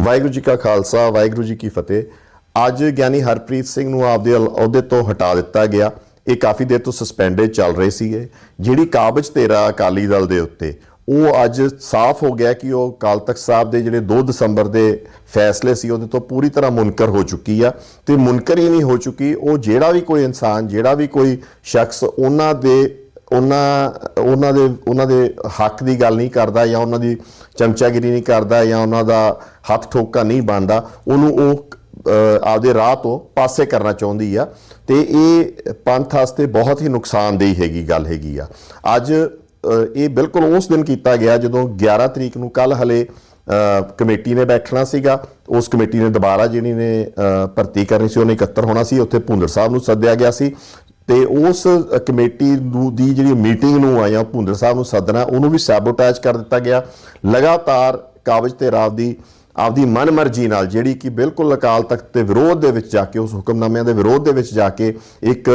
ਵਾਹਿਗੁਰੂ ਜੀ ਕਾ ਖਾਲਸਾ, ਵਾਹਿਗੁਰੂ ਜੀ ਕੀ ਫਤਿਹ। ਅੱਜ ਗਿਆਨੀ ਹਰਪ੍ਰੀਤ ਸਿੰਘ ਨੂੰ ਆਪਦੇ ਅਲ- ਅਹੁਦੇ ਤੋਂ ਹਟਾ ਦਿੱਤਾ ਗਿਆ। ਇਹ ਕਾਫੀ ਦੇਰ ਤੋਂ ਸਸਪੈਂਡਡ ਚੱਲ ਰਹੇ ਸੀਗੇ। ਜਿਹੜੀ ਕਾਬਜ ਤੇਰਾ ਅਕਾਲੀ ਦਲ ਦੇ ਉੱਤੇ, ਉਹ ਅੱਜ ਸਾਫ਼ ਹੋ ਗਿਆ ਕਿ ਉਹ ਅਕਾਲ ਤਖਤ ਸਾਹਿਬ ਦੇ ਜਿਹੜੇ 2 ਦਸੰਬਰ ਦੇ ਫੈਸਲੇ ਸੀ, ਉਹਦੇ ਤੋਂ ਪੂਰੀ ਤਰ੍ਹਾਂ ਮੁਨਕਰ ਹੋ ਚੁੱਕੀ ਆ। ਤੇ ਮੁਨਕਰ ਹੀ ਨਹੀਂ ਹੋ ਚੁੱਕੀ, ਉਹ ਜਿਹੜਾ ਵੀ ਕੋਈ ਇਨਸਾਨ, ਜਿਹੜਾ ਵੀ ਕੋਈ ਸ਼ਖਸ, ਉਹਨਾਂ ਦੇ ਉਹਨਾਂ ਉਹਨਾਂ ਦੇ ਉਹਨਾਂ ਦੇ ਹੱਕ ਦੀ ਗੱਲ ਨਹੀਂ ਕਰਦਾ ਜਾਂ ਉਹਨਾਂ ਦੀ ਚਮਚਾਗਿਰੀ ਨਹੀਂ ਕਰਦਾ ਜਾਂ ਉਹਨਾਂ ਦਾ ਹੱਥ ਠੋਕਾ ਨਹੀਂ ਬਣਦਾ, ਉਹਨੂੰ ਉਹ ਆਪਦੇ ਰਾਹ ਤੋਂ ਪਾਸੇ ਕਰਨਾ ਚਾਹੁੰਦੀ ਆ। ਤੇ ਇਹ ਪੰਥ ਵਾਸਤੇ ਬਹੁਤ ਹੀ ਨੁਕਸਾਨਦੇਹੀ ਹੈਗੀ ਗੱਲ ਹੈਗੀ ਆ। ਅੱਜ ਇਹ ਬਿਲਕੁਲ ਉਸ ਦਿਨ ਕੀਤਾ ਗਿਆ ਜਦੋਂ 11 ਤਰੀਕ ਨੂੰ ਕੱਲ ਹਲੇ ਕਮੇਟੀ ਨੇ ਬੈਠਣਾ ਸੀਗਾ। ਉਸ ਕਮੇਟੀ ਨੇ ਦੁਬਾਰਾ ਜਿਹੜੀ ਨੇ ਭਰਤੀ ਕਰਨੀ ਸੀ, ਉਹਨੇ ਇਕੱਤਰ ਹੋਣਾ ਸੀ। ਉੱਥੇ ਭੁੰਦਰ ਸਾਹਿਬ ਨੂੰ ਸੱਦਿਆ ਗਿਆ ਸੀ। ਤੇ ਉਸ ਕਮੇਟੀ ਨੂੰ, ਦੀ ਜਿਹੜੀ ਮੀਟਿੰਗ ਨੂੰ ਆਇਆ ਭੁੰਦਰ ਸਾਹਿਬ ਨੂੰ ਸੱਦਣਾ, ਉਹਨੂੰ ਵੀ ਸੈਬੋਟੇਜ ਕਰ ਦਿੱਤਾ ਗਿਆ। ਲਗਾਤਾਰ ਕਾਬਜ ਤੇ ਰਾਵ ਦੀ ਆਪਦੀ ਮਨਮਰਜ਼ੀ ਨਾਲ, ਜਿਹੜੀ ਕਿ ਬਿਲਕੁਲ ਅਕਾਲ ਤਖਤ ਦੇ ਵਿਰੋਧ ਦੇ ਵਿੱਚ ਜਾ ਕੇ, ਉਸ ਹੁਕਮਨਾਮਿਆਂ ਦੇ ਵਿਰੋਧ ਦੇ ਵਿੱਚ ਜਾ ਕੇ ਇੱਕ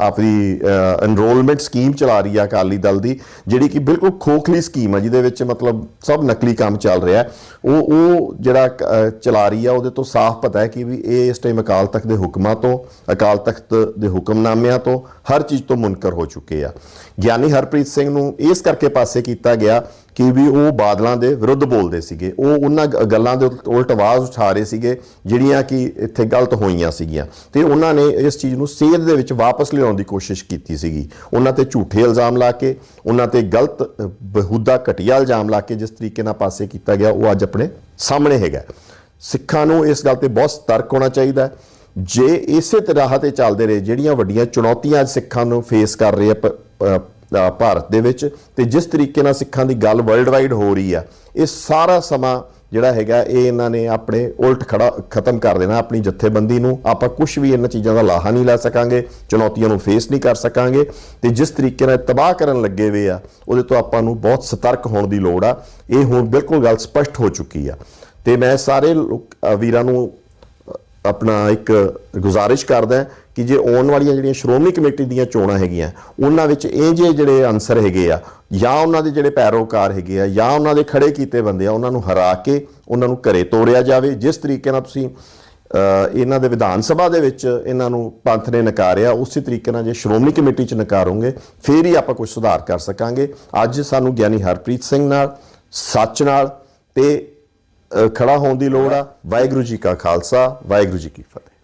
ਆਪਣੀ ਐਨਰੋਲਮੈਂਟ ਸਕੀਮ ਚਲਾ ਰਹੀ ਆ ਅਕਾਲੀ ਦਲ ਦੀ, ਜਿਹੜੀ ਕਿ ਬਿਲਕੁਲ ਖੋਖਲੀ ਸਕੀਮ ਆ, ਜਿਹਦੇ ਵਿੱਚ ਮਤਲਬ ਸਭ ਨਕਲੀ ਕੰਮ ਚੱਲ ਰਿਹਾ। ਉਹ ਉਹ ਜਿਹੜਾ ਚਲਾ ਰਹੀ ਆ, ਉਹਦੇ ਤੋਂ ਸਾਫ਼ ਪਤਾ ਹੈ ਕਿ ਵੀ ਇਹ ਇਸ ਟਾਈਮ ਅਕਾਲ ਤਖਤ ਦੇ ਹੁਕਮਾਂ ਤੋਂ, ਅਕਾਲ ਤਖਤ ਦੇ ਹੁਕਮਨਾਮਿਆਂ ਤੋਂ ਹਰ ਚੀਜ਼ ਤੋਂ ਮੁਨਕਰ ਹੋ ਚੁੱਕੇ ਆ। ਗਿਆਨੀ ਹਰਪ੍ਰੀਤ ਸਿੰਘ ਨੂੰ ਇਸ ਕਰਕੇ ਪਾਸੇ ਕੀਤਾ ਗਿਆ ਕਿ ਵੀ ਉਹ ਬਾਦਲਾਂ ਦੇ ਵਿਰੁੱਧ ਬੋਲਦੇ ਸੀਗੇ। ਉਹ ਉਹਨਾਂ ਗੱਲਾਂ ਦੇ ਉਲਟ- ਉਲਟ ਆਵਾਜ਼ ਉਠਾ ਰਹੇ ਸੀਗੇ ਜਿਹੜੀਆਂ ਕਿ ਇੱਥੇ ਗਲਤ ਹੋਈਆਂ ਸੀਗੀਆਂ। ਤੇ ਉਹਨਾਂ ਨੇ ਇਸ ਚੀਜ਼ ਨੂੰ ਸੇਧ ਦੇ ਵਿੱਚ ਵਾਪਸ ਲਿਆਉਣ ਦੀ ਕੋਸ਼ਿਸ਼ ਕੀਤੀ ਸੀਗੀ। ਉਹਨਾਂ ਤੇ ਝੂਠੇ ਇਲਜ਼ਾਮ ਲਾ ਕੇ ਉਹਨਾਂ ਤੇ ਗਲਤ ਅ, ਬੇਹੂਦਾ ਘਟੀਆ ਇਲਜ਼ਾਮ ਲਾ ਕੇ ਜਿਸ ਤਰੀਕੇ ਨਾਲ ਪਾਸੇ ਕੀਤਾ ਗਿਆ ਉਹ ਅੱਜ ਆਪਣੇ ਸਾਹਮਣੇ ਹੈਗਾ। ਸਿੱਖਾਂ ਨੂੰ ਇਸ ਗੱਲ ਤੇ ਬਹੁਤ ਸਤਰਕ ਹੋਣਾ ਚਾਹੀਦਾ ਹੈ। ਜੇ ਇਸੇ ਤਰ੍ਹਾਂ ਤੇ ਚੱਲਦੇ ਰਹੇ ਜਿਹੜੀਆਂ ਵੱਡੀਆਂ ਚੁਣੌਤੀਆਂ ਅੱਜ ਸਿੱਖਾਂ ਨੂੰ ਫੇਸ ਕਰ ਰਹੇ ਆ ਪ- ਭਾਰਤ ਦੇ ਵਿੱਚ ਤੇ ਜਿਸ ਤਰੀਕੇ ਨਾਲ ਸਿੱਖਾਂ ਦੀ ਗੱਲ ਵਰਲਡ ਵਾਈਡ ਹੋ ਰਹੀ ਆ, ਇਹ ਸਾਰਾ ਸਮਾਂ ਜਿਹੜਾ ਹੈਗਾ, ਇਹ ਇਹਨਾਂ ਨੇ ਆਪਣੇ ਉਲਟ ਖੜਾ ਖਤਮ ਕਰ ਦੇਣਾ ਆਪਣੀ ਜਥੇਬੰਦੀ ਨੂੰ। ਆਪਾਂ ਕੁਝ ਵੀ ਇਹਨਾਂ ਚੀਜ਼ਾਂ ਦਾ ਲਾਹਾ ਨਹੀਂ ਲੈ ਸਕਾਂਗੇ, ਚੁਣੌਤੀਆਂ ਨੂੰ ਫੇਸ ਨਹੀਂ ਕਰ ਸਕਾਂਗੇ। ਤੇ ਜਿਸ ਤਰੀਕੇ ਨਾਲ ਤਬਾਹ ਕਰਨ ਲੱਗੇ ਵੇ ਆ, ਉਹਦੇ ਤੋਂ ਆਪਾਂ ਨੂੰ ਬਹੁਤ ਸਤਰਕ ਹੋਣ ਦੀ ਲੋੜ ਆ। ਇਹ ਹੁਣ ਬਿਲਕੁਲ ਗੱਲ ਸਪਸ਼ਟ ਹੋ ਚੁੱਕੀ ਆ। ਤੇ ਮੈਂ ਸਾਰੇ ਵੀਰਾਂ ਨੂੰ ਆਪਣਾ ਇੱਕ ਗੁਜ਼ਾਰਿਸ਼ ਕਰਦਾ ਕਿ ਜੇ ਆਉਣ ਵਾਲੀਆਂ ਜਿਹੜੀਆਂ ਸ਼੍ਰੋਮਣੀ ਕਮੇਟੀ ਦੀਆਂ ਚੋਣਾਂ ਹੈਗੀਆਂ ਉਹਨਾਂ ਵਿੱਚ ਇਹ ਜੇ ਜਿਹੜੇ ਅਨਸਰ ਹੈਗੇ ਆ ਜਾਂ ਉਹਨਾਂ ਦੇ ਜਿਹੜੇ ਪੈਰੋਕਾਰ ਹੈਗੇ ਆ ਜਾਂ ਉਹਨਾਂ ਦੇ ਖੜੇ ਕੀਤੇ ਬੰਦੇ ਆ ਉਹਨਾਂ ਨੂੰ ਹਰਾ ਕੇ ਉਹਨਾਂ ਨੂੰ ਘਰੇ ਤੋੜਿਆ ਜਾਵੇ। ਜਿਸ ਤਰੀਕੇ ਨਾਲ ਤੁਸੀਂ ਇਹਨਾਂ ਦੇ ਵਿਧਾਨ ਸਭਾ ਦੇ ਵਿੱਚ ਇਹਨਾਂ ਨੂੰ ਪੰਥ ਨੇ ਨਕਾਰਿਆ ਉਸੇ ਤਰੀਕੇ ਨਾਲ ਜੇ ਸ਼੍ਰੋਮਣੀ ਕਮੇਟੀ 'ਚ ਨਕਾਰੋਗੇ ਫੇਰ ਹੀ ਆਪਾਂ ਕੁਝ ਸੁਧਾਰ ਕਰ ਸਕਾਂਗੇ। ਅੱਜ ਸਾਨੂੰ ਗਿਆਨੀ ਹਰਪ੍ਰੀਤ ਸਿੰਘ ਨਾਲ ਸੱਚ ਨਾਲ ਤੇ ਅ, ਖੜਾ ਹੋਣ ਦੀ ਲੋੜ ਆ। ਵਾਹਿਗੁਰੂ ਜੀ ਕਾ ਖਾਲਸਾ ਵਾਹਿਗੁਰੂ ਜੀ ਕੀ ਫਤਿਹ।